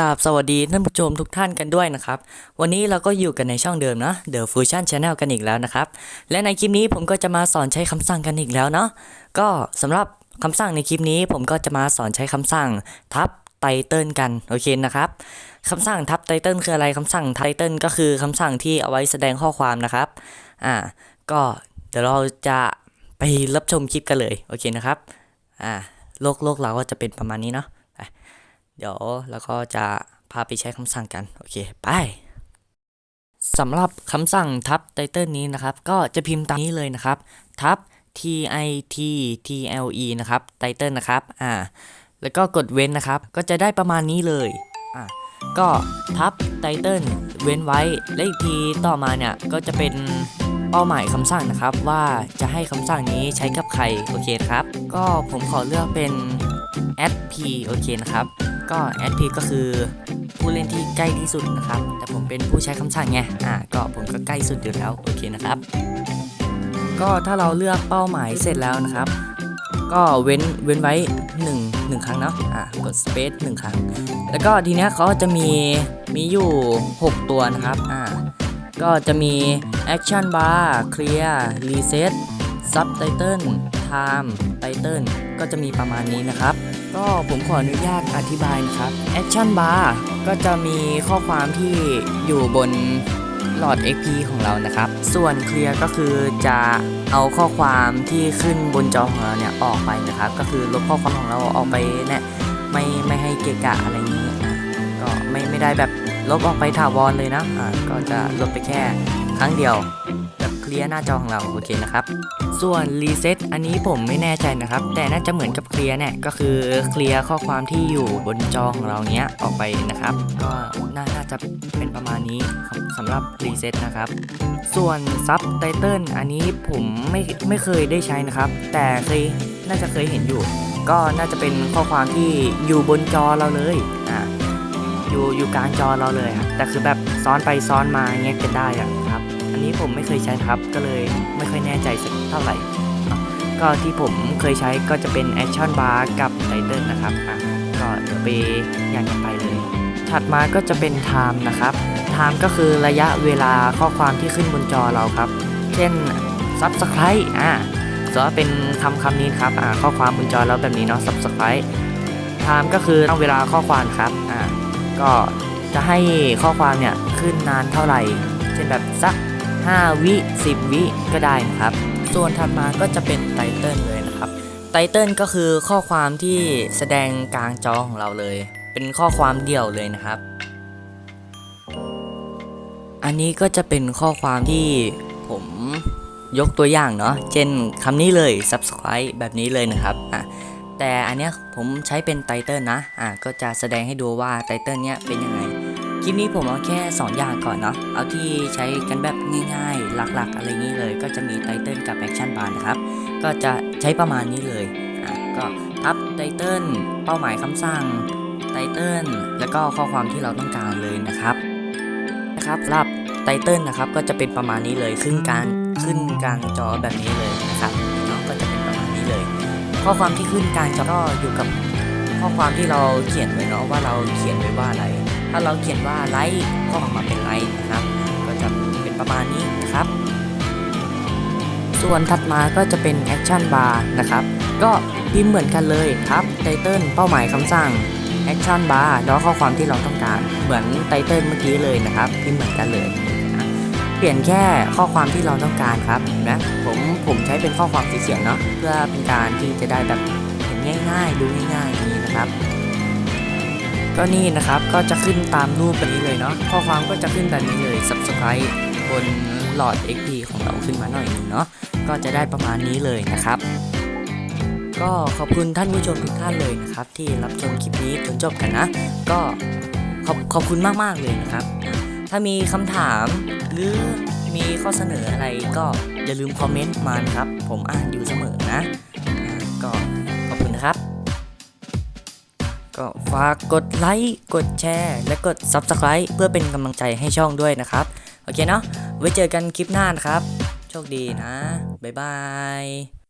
ราบสวัสดีท่านผู้ชมทุกท่านกันด้วยนะครับ วันนี้เราก็อยู่กันในช่องเดิมนะ The Fusion Channel กันอีกแล้วนะครับ และในคลิปนี้ผมก็จะมาสอนใช้คำสั่งกันอีกแล้วเนาะก็สำหรับคำสั่งในคลิปนี้ผมก็จะมาสอนใช้คำสั่งทับไตเติลกันโอเคนะครับคำสั่งทับไตเติลคืออะไรคำสั่งไตเติลก็คือคำสั่งที่เอาไว้แสดงข้อความนะครับอ่าก็เดี๋ยวเราจะไปรับชมคลิปกันเลยโอเคนะครับอ่าโลกโลกเราก็จะเป็นประมาณนี้เนาะ เดี๋ยวเราก็จะพาไปใช้คำสั่งกัน โอเค ไปสำหรับคำสั่งทับไตเติลนี้นะครับ ก็จะพิมพ์ตามนี้เลยนะครับ ทับ t i t t l e นะครับไตเติลนะครับ อ่า แล้วก็กดเว้นนะครับ ก็จะได้ประมาณนี้เลย อ่าก็ทับไตเติลเว้นไว้ และอีกทีต่อมาเนี่ย ก็จะเป็นเป้าหมายคำสั่งนะครับ ว่าจะให้คำสั่งนี้ใช้กับใคร โอเคครับ ก็ผมขอเลือกเป็น p โอเคนะครับ ก็ add p ก็คือผู้เล่นที่ใกล้ที่สุดนะครับ แต่ผมเป็นผู้ใช้คำสั่งไง อ่า ก็ผมก็ใกล้สุดอยู่แล้ว โอเคนะครับ ก็ถ้าเราเลือกเป้าหมายเสร็จแล้วนะครับ ก็เว้นเว้นไว้1 1ครั้งเนาะ อ่ากด space 1 ครั้ง แล้วก็ทีเนี้ยเขาจะมีมีอยู่ 6 ตัวนะครับ อ่า ก็จะมี action bar clear reset subtitle time title ก็จะมีประมาณนี้นะครับ ก็ผมขออนุญาตอธิบายนะครับ Action Bar ก็จะมีข้อความที่อยู่บนหลอด XP ของเรานะครับ ส่วน Clear ก็คือจะเอาข้อความที่ขึ้นบนจอของเราเนี่ยออกไปนะครับ ก็คือลบข้อความของเราออกไปเนี่ยไม่ไม่ให้เกะกะอะไรอย่างนี้ก็ไม่ไม่ได้แบบลบออกไปถาวรเลยนะอ่าก็จะลบไปแค่ครั้งเดียว ลียร์หน้าจอของเราโอเคนะครับ ส่วนรีเซ็ตอันนี้ผมไม่แน่ใจนะครับ แต่น่าจะเหมือนกับเคลียร์เนี่ยก็คือเคลียร์ข้อความที่อยู่บนจอของเราเนี้ยออกไปนะครับ ก็น่าจะเป็นประมาณนี้สำหรับรีเซ็ตนะครับ ส่วนซับไตเติลอันนี้ผมไม่ไม่เคยได้ใช้นะครับ แต่เคยน่าจะเคยเห็นอยู่ ก็น่าจะเป็นข้อความที่อยู่บนจอเราเลยอ่าอยู่อยู่กลางจอเราเลยแต่คือแบบซ้อนไปซ้อนมาเงี้ยกันได้อะ อันนี้ผมไม่เคยใช้ครับก็เลยไม่ค่อยแน่ใจสักเท่าไหร่ ก็ที่ผมเคยใช้ก็จะเป็น Action Bar กับ Title นะครับอะก็เดี๋ยวไปอย่างกันไปเลย ถัดมาก็จะเป็น Time นะครับ Time ก็คือระยะเวลาข้อความที่ขึ้นบนจอเราครับ เช่น Subscribe อะสมมติว่าเป็นคำคำนี้ครับอ่าข้อความบนจอเราแบบนี้เนาะ Subscribe Time ก็คือเวลาข้อความครับอ่าก็จะให้ข้อความเนี่ยขึ้นนานเท่าไหร่ เช่นแบบสัก 5 วิ 10 วิก็ได้นะครับ ส่วนถัดมาก็จะเป็นไตเติลเลยนะครับ ไตเติลก็คือข้อความที่แสดงกลางจอของเราเลย เป็นข้อความเดี่ยวเลยนะครับ อันนี้ก็จะเป็นข้อความที่ผมยกตัวอย่างเนาะ เช่นคำนี้เลย subscribe แบบนี้เลยนะครับอะแต่อันเนี้ยผมใช้เป็นไตเติลนะ อะก็จะแสดงให้ดูว่าไตเติลเนี้ยเป็นยังไง คลิปนี้ผมเอาแค่ 2 อย่างก่อนเนาะ เอาที่ใช้กันแบบง่ายๆ หลักๆ อะไรงี้เลย ก็จะมีไตเติลกับแอคชั่นบาร์นะครับ ก็จะใช้ประมาณนี้เลยอะก็ทับไตเติลเป้าหมายคำสั่งไตเติลแล้วก็ข้อความที่เราต้องการเลยนะครับนะครับสำหรับไตเติลนะครับก็จะเป็นประมาณนี้เลยขึ้นกลางขึ้นกลางจอแบบนี้เลยนะครับเนาะก็จะเป็นประมาณนี้เลย ข้อความที่ขึ้นกลางจอก็อยู่กับข้อความที่เราเขียนไว้เนาะว่าเราเขียนไว้ว่าอะไร ถ้าเราเขียนว่าไลค์ก็ออกมาเป็นไลค์นะครับ ก็จะเป็นประมาณนี้นะครับ ส่วนถัดมาก็จะเป็น Action Bar นะครับ ก็พิมพ์เหมือนกันเลยครับไตเติลเป้าหมายคำสั่ง Action Bar แล้วข้อความที่เราต้องการ เหมือนไตเติลเมื่อกี้เลยนะครับ พิมพ์เหมือนกันเลยนะเปลี่ยนแค่ข้อความที่เราต้องการครับนะผมผมใช้เป็นข้อความสีเสียงเนาะเพื่อเป็นการที่จะได้แบบเห็นง่าย ๆ ดูง่ายๆนี้นะครับ ก็นี่นะครับก็จะขึ้นตามรูปแบบนี้เลยเนาะข้อความก็จะขึ้นแบบนี้เลย subscribe บนหลอด XP ของเราขึ้นมาหน่อยนึงเนาะก็จะได้ประมาณนี้เลยนะครับ ก็ขอบคุณท่านผู้ชมทุกท่านเลยนะครับ ที่รับชมคลิปนี้จนจบกันนะ ก็ขอบขอบคุณมากๆเลยนะครับ ถ้ามีคำถามหรือมีข้อเสนออะไรก็อย่าลืมคอมเมนต์มานะครับ ผมอ่านอยู่เสมอนะ ก็ขอบคุณนะครับ ก็ฝากกดไลค์ กดแชร์ และกด Subscribe เพื่อเป็นกำลังใจให้ช่องด้วยนะครับ โอเคเนาะ ไว้เจอกันคลิปหน้านะครับ โชคดีนะ บ๊ายบาย